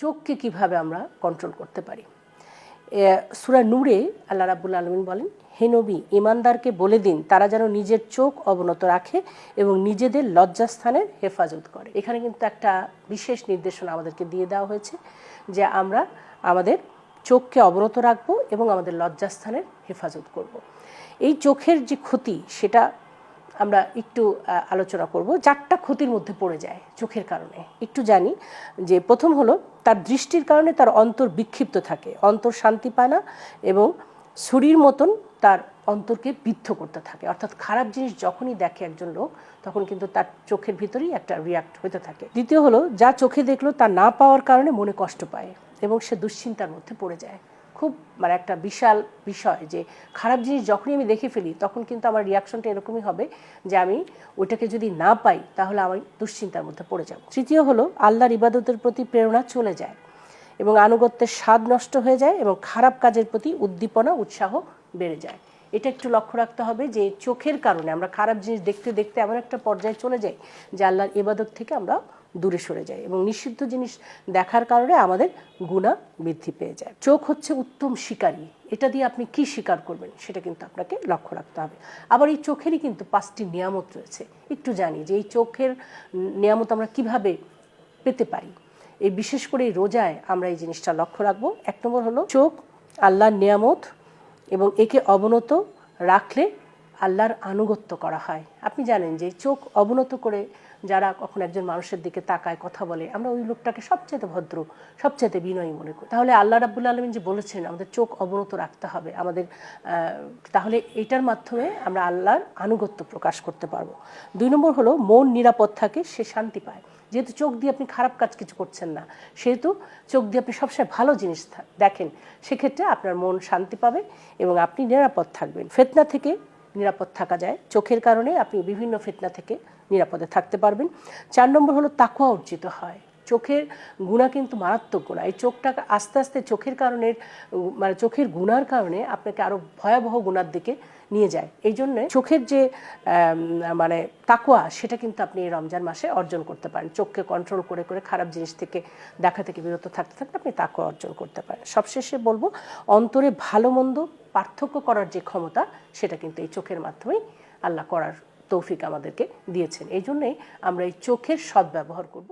চোখকে কীভাবে আমরা কন্ট্রোল করতে পারি সুরা নূরে আল্লাহ রাবুল আলমিন বলেন, হে নবী ইমানদারকে বলে দিন, তারা যেন নিজের চোখ অবনত রাখে এবং নিজেদের লজ্জাস্থানের হেফাজত করে এখানে কিন্তু একটা বিশেষ নির্দেশনা আমাদেরকে দিয়ে দেওয়া হয়েছে যে আমরা আমাদের চোখকে অবনত রাখব এবং আমাদের লজ্জাস্থানের হেফাজত করব। এই চোখের যে ক্ষতি, সেটা আমরা একটু আলোচনা করব। চারটা ক্ষতির মধ্যে পড়ে যায় চোখের কারণে। একটু জানি যে প্রথম হলো, তার দৃষ্টির কারণে তার অন্তর বিক্ষিপ্ত থাকে। অন্তর শান্তি পায় না এবং ছুরির মতন তার অন্তরকে বিদ্ধ করতে থাকে। অর্থাৎ খারাপ জিনিস যখনই দেখে একজন লোক, তখন কিন্তু তার চোখের ভিতরেই একটা রিয়াক্ট হতে থাকে। দ্বিতীয় হলো, যা চোখে দেখল তা না পাওয়ার কারণে মনে কষ্ট পায় এবং সে দুশ্চিন্তার মধ্যে পড়ে যায়। খুব মানে একটা বিশাল বিষয় যে খারাপ জিনিস যখনই আমি দেখে ফেলি, তখন কিন্তু আমার রিয়াকশনটা এরকমই হবে যে আমি ওইটাকে যদি না পাই, তাহলে আমি দুশ্চিন্তার মধ্যে পড়ে যাব। তৃতীয় হলো, আল্লাহর ইবাদতের প্রতি প্রেরণা চলে যায় এবং আনুগত্যের স্বাদ নষ্ট হয়ে যায় এবং খারাপ কাজের প্রতি উদ্দীপনা, উৎসাহ বেড়ে যায়। এটা একটু লক্ষ্য রাখতে হবে যে চোখের কারণে আমরা খারাপ জিনিস দেখতে দেখতে এমন একটা পর্যায়ে চলে যাই যে আল্লাহর ইবাদত থেকে আমরা দূরে সরে যাই এবং নিষিদ্ধ জিনিস দেখার কারণে আমাদের গুণা বৃদ্ধি পেয়ে যায়। চোখ হচ্ছে উত্তম শিকারী। এটা দিয়ে আপনি কি শিকার করবেন সেটা কিন্তু আপনাকে লক্ষ্য রাখতে হবে। আবার এই চোখেরই কিন্তু পাঁচটি নিয়ামত রয়েছে। একটু জানি যে এই চোখের নিয়ামত আমরা কীভাবে পেতে পারি? এই বিশেষ করে এই রোজায় আমরা এই জিনিসটা লক্ষ্য রাখব। এক নম্বর হলো চোখ আল্লাহর নিয়ামত এবং একে অবনত রাখলে আল্লাহর আনুগত্য করা হয়। আপনি জানেন যে চোখ অবনত করে যারা কখন একজন মানুষের দিকে তাকায়, কথা বলে, আমরা ওই লোকটাকে সবচেয়ে ভদ্র সবচেয়ে বিনয়ী মনে করি। তাহলে আল্লাহ রাবুল আলমিন যে বলেছেন, আমাদের চোখ অবনত রাখতে হবে, আমাদের তাহলে এটার মাধ্যমে আমরা আল্লাহর আনুগত্য প্রকাশ করতে পারব। দুই নম্বর হলো, মন নিরাপদ থাকে, সে শান্তি পায়। যেহেতু চোখ দিয়ে আপনি খারাপ কাজ কিছু করছেন না, সেহেতু চোখ দিয়ে আপনি সবসময় ভালো জিনিস দেখেন, সেক্ষেত্রে আপনার মন শান্তি পাবে এবং আপনি নিরাপদ থাকবেন। ফেতনা থেকে নিরাপদ থাকা যায়। চোখের কারণে আপনি বিভিন্ন ফেতনা থেকে নিরাপদে থাকতে পারবেন। চার নম্বর হলো তাকুয়া অর্জিত হয়। চোখের গুণা কিন্তু মারাত্মক গুণা। এই চোখটা আস্তে আস্তে চোখের কারণে মানে চোখের গুণার কারণে আপনাকে আরও ভয়াবহ গুণার দিকে নিয়ে যায়। এই জন্য চোখের যে মানে তাকুয়া, সেটা কিন্তু আপনি এই রমজান মাসে অর্জন করতে পারেন। চোখকে কন্ট্রোল করে করে খারাপ জিনিস থেকে, দেখা থেকে বিরত থাকতে থাকতে আপনি তাকুয়া অর্জন করতে পারেন। সবশেষে বলব, অন্তরে ভালো মন্দ পার্থক্য করার যে ক্ষমতা, সেটা কিন্তু এই চোখের মাধ্যমেই আল্লাহ করার তৌফিক আমাদেরকে দিয়েছেন। এই জন্যেই আমরা এই চোখের সদ্ব্যবহার করব।